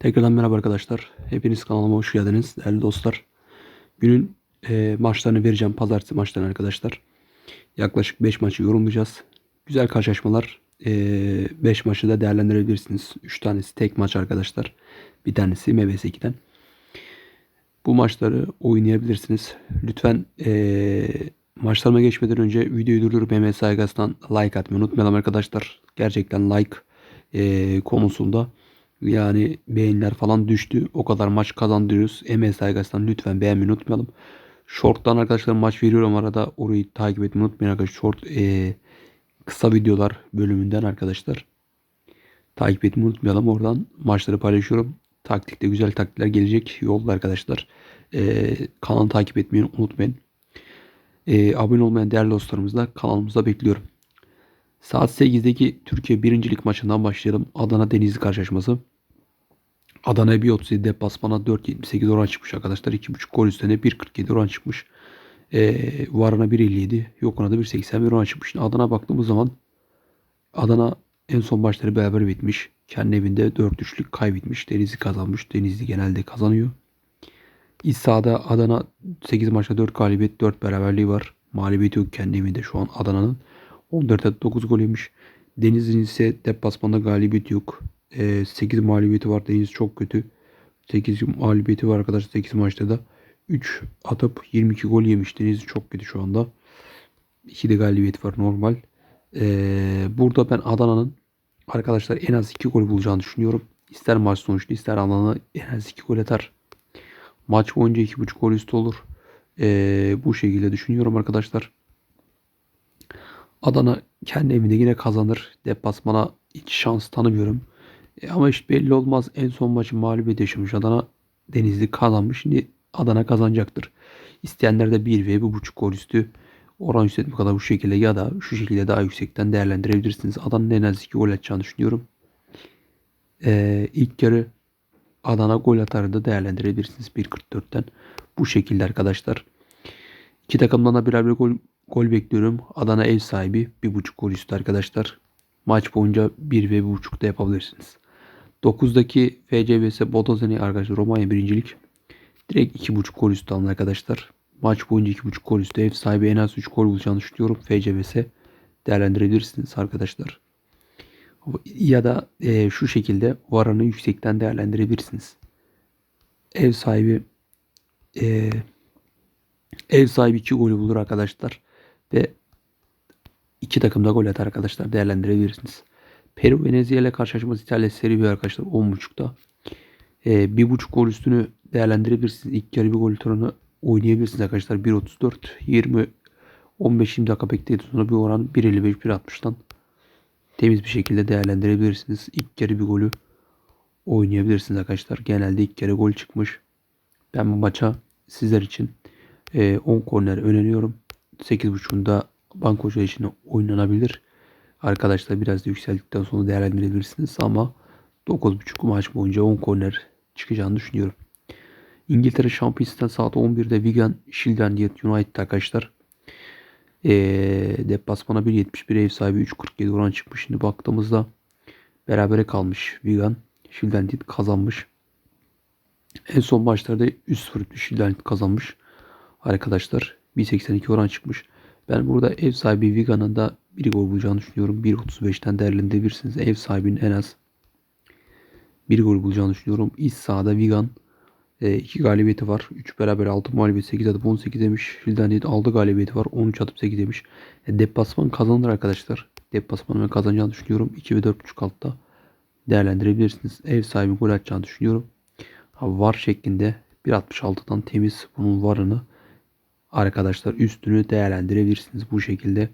Tekrardan merhaba arkadaşlar. Hepiniz kanalıma hoş geldiniz değerli dostlar. Günün e, maçlarını vereceğim. Pazartesi maçlarını arkadaşlar. Yaklaşık 5 maçı yorumlayacağız. Güzel karşılaşmalar. 5 maçı da değerlendirebilirsiniz. 3 tanesi tek maç arkadaşlar. Bir tanesi MBS 2'den. Bu maçları oynayabilirsiniz. Lütfen e, maçlarıma geçmeden önce videoyu durdurup MS Aygaz'dan like atmayı unutmayalım arkadaşlar. Gerçekten like e, konusunda yani beğeniler falan düştü. O kadar maç kazandırıyoruz. MS Aygaz'dan lütfen beğenmeyi unutmayalım. Short'tan arkadaşlar maç veriyorum arada. Orayı takip etmeyi unutmayın arkadaşlar. Short e, kısa videolar bölümünden arkadaşlar. Takip etmeyi unutmayalım. Oradan maçları paylaşıyorum. Taktikte güzel taktikler gelecek yolda arkadaşlar. E, kanalı takip etmeyi unutmayın. E, abone olmayan değerli dostlarımız da kanalımızda bekliyorum. Saat 8'deki Türkiye birincilik maçından başlayalım. Adana Denizli karşılaşması. Adana 1.37 deplasmana 4.78 oran çıkmış arkadaşlar. 2.5 gol üstüne 1.47 oran çıkmış. Ee, Varana 1.57 Yokun'a da 1.81 oran çıkmış. Şimdi Adana baktığımız zaman Adana en son maçları beraber bitmiş. Kendi evinde 4-3'lük kaybetmiş. Denizli kazanmış. Denizli genelde kazanıyor. İç sahada Adana 8 maçta 4 galibiyet 4 beraberliği var. Mağlubiyeti yok kendi evinde şu an Adana'nın. 14'te 9 gol yemiş. Denizli'nin ise deplasmanda galibiyeti yok. E, 8 mağlubiyeti var. Deniz çok kötü. 8 mağlubiyeti var arkadaşlar 8 maçta da. 3 atıp 22 gol yemiş. Denizli çok kötü şu anda. 2 de galibiyeti var normal. E, burada ben Adana'nın arkadaşlar en az 2 gol bulacağını düşünüyorum. İster maç sonuçta ister Adana en az 2 gol atar. Maç boyunca 2.5 gol üstü olur. E, bu şekilde düşünüyorum arkadaşlar. Adana kendi evinde yine kazanır. Deplasmana hiç şans tanımıyorum. E ama hiç belli olmaz. En son maçı mağlubiyet yaşamış Adana. Denizli kazanmış. Şimdi Adana kazanacaktır. İsteyenler de 1 ve 1.5 gol üstü oran yükseltme kadar bu şekilde ya da şu şekilde daha yüksekten değerlendirebilirsiniz. Adana'nın en az 2 gol atacağını düşünüyorum. Ee, ilk yarı Adana gol atarı da değerlendirebilirsiniz 1.44'ten. Bu şekilde arkadaşlar. İki takımdan da birer bir gol Gol bekliyorum. Adana ev sahibi. 1.5 gol üstü arkadaşlar. Maç boyunca 1 ve 1.5 da yapabilirsiniz. 9'daki FCVS Bodozeni arkadaşlar Romanya birincilik. Direkt 2.5 gol üstü alın arkadaşlar. Maç boyunca 2.5 gol üstü ev sahibi en az 3 gol bulacağını düşünüyorum. FCVS değerlendirebilirsiniz arkadaşlar. Ya da e, şu şekilde varanı yüksekten değerlendirebilirsiniz. Ev sahibi e, ev sahibi 2 golü bulur arkadaşlar. Ve iki takım da gol atar arkadaşlar. Değerlendirebilirsiniz. Peru Venezia karşılaşması İtalya seri bir arkadaşlar 10.5'da. Ee, bir buçuk gol üstünü değerlendirebilirsiniz. İlk yarı bir gol oranı oynayabilirsiniz arkadaşlar. 1.34 20 15-20 dakika beklediğiniz sonra bir oran 1.55 1.60'dan temiz bir şekilde değerlendirebilirsiniz. İlk yarı bir golü oynayabilirsiniz arkadaşlar. Genelde ilk kere gol çıkmış. Ben bu maça sizler için 10 e, korner öneriyorum. 8.5'unda bankocu için oynanabilir. Arkadaşlar biraz da yükseldikten sonra değerlendirebilirsiniz ama 9.5 maç boyunca 10 korner çıkacağını düşünüyorum. İngiltere Şampiyonası'nda saat 11'de Wigan Shildand United arkadaşlar. Ee, deplasmana 1.71 ev sahibi 3.47 oran çıkmış. Şimdi baktığımızda berabere kalmış Wigan. Shildand kazanmış. En son maçlarda 3-0 Shildand kazanmış. Arkadaşlar 1.82 oran çıkmış. Ben burada ev sahibi Wigan'ın da bir gol bulacağını düşünüyorum. 1.35'ten değerlendirebilirsiniz. Ev sahibinin en az bir gol bulacağını düşünüyorum. İç sahada Wigan 2 e, galibiyeti var. 3 beraber 6 mağlubiyet 8 atıp 18 demiş. Hilden 6 galibiyeti var. 13 atıp 8 demiş. E, deplasman kazanır arkadaşlar. Deplasmanı ben kazanacağını düşünüyorum. 2 ve 4.5 altta değerlendirebilirsiniz. Ev sahibi gol atacağını düşünüyorum. Ha, var şeklinde 1.66'dan temiz bunun varını arkadaşlar üstünü değerlendirebilirsiniz bu şekilde.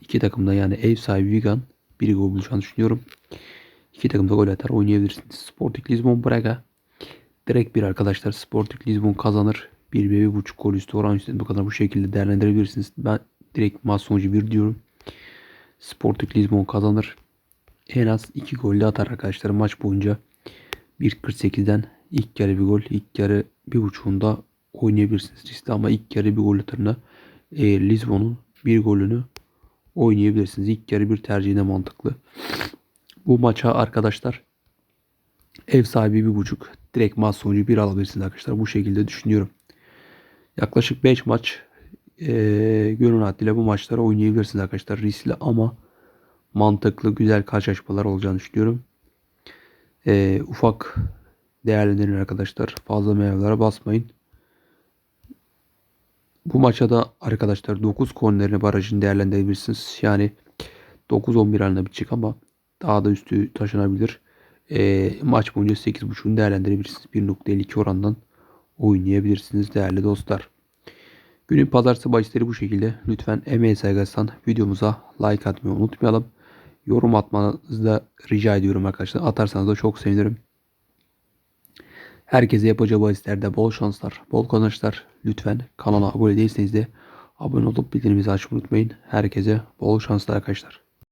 İki takımda yani ev sahibi Wigan bir gol bulacağını düşünüyorum. İki takımda gol atar oynayabilirsiniz. Sporting Lisbon Braga direkt bir arkadaşlar Sporting Lisbon kazanır. 1 bir buçuk gol üstü oran üstü bu kadar bu şekilde değerlendirebilirsiniz. Ben direkt maç sonucu 1 diyorum. Sporting Lisbon kazanır. En az 2 gol de atar arkadaşlar maç boyunca. 1.48'den ilk yarı bir gol, ilk yarı bir buçuğunda oynayabilirsiniz riskli ama ilk yarı bir gol atarına e, Lisbon'un bir golünü oynayabilirsiniz. İlk yarı bir tercihine mantıklı. Bu maça arkadaşlar Ev sahibi bir buçuk. Direkt maç sonucu bir alabilirsiniz arkadaşlar. Bu şekilde düşünüyorum. Yaklaşık 5 maç eee gönül hattıyla bu maçları oynayabilirsiniz arkadaşlar. Riskli ama mantıklı, güzel karşılaşmalar olacağını düşünüyorum. Eee, ufak değerlendirin arkadaşlar. Fazla meyvelere basmayın. Bu maça da arkadaşlar 9 kornerini barajını değerlendirebilirsiniz. Yani 9-11 haline bitecek ama daha da üstü taşınabilir. Eee, maç boyunca 8.5'unu değerlendirebilirsiniz. 1.52 orandan oynayabilirsiniz değerli dostlar. Günün pazartesi bahisleri bu şekilde. Lütfen emeğe saygısından videomuza like atmayı unutmayalım. Yorum atmanızı da rica ediyorum arkadaşlar. Atarsanız da çok sevinirim. Herkese yapacağı bahislerde bol şanslar, bol kazançlar. Lütfen kanala abone değilseniz de abone olup bildirimimizi açmayı unutmayın. Herkese bol şanslar arkadaşlar.